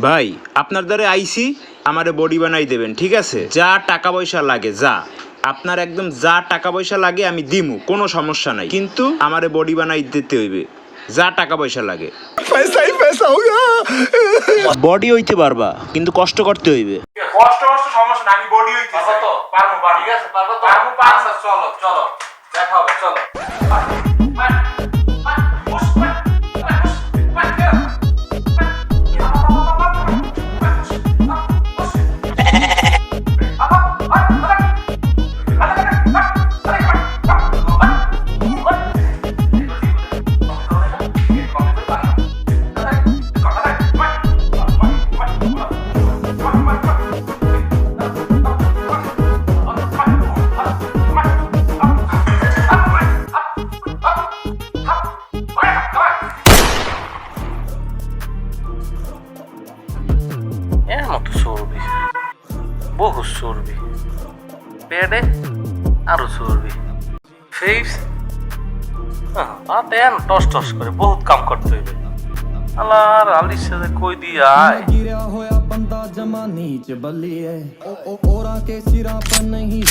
ভাই আপনার দ্বারে আইসি আমারে বডি বানাই দেবেন ঠিক আছে? যা টাকা পয়সা লাগে যা। আপনার একদম যা টাকা পয়সা লাগে আমি দিমু কোনো সমস্যা নাই। কিন্তু আমারে বডি বানাই দিতে হইবে যা টাকা পয়সা লাগে। বডি হইতে পারবা কিন্তু কষ্ট করতে হইবে। কষ্ট কষ্ট সমস্যা না আমি বডি হইতে তো? পারব। ঠিক আছে পারব তো? পারব, পারব। আচ্ছা, চলো চলো। দেখা হবে চলো। এর মতো চর্বি। বহু চর্বি। পেটে আরও চর্বি। আর তেন টস টস করে বহুত কাম করতে হইবে। আলার আলির সাথে কই দিয়ে আয়। गिरा होया बंदा जमा नीच बलिए ओ, के नहीं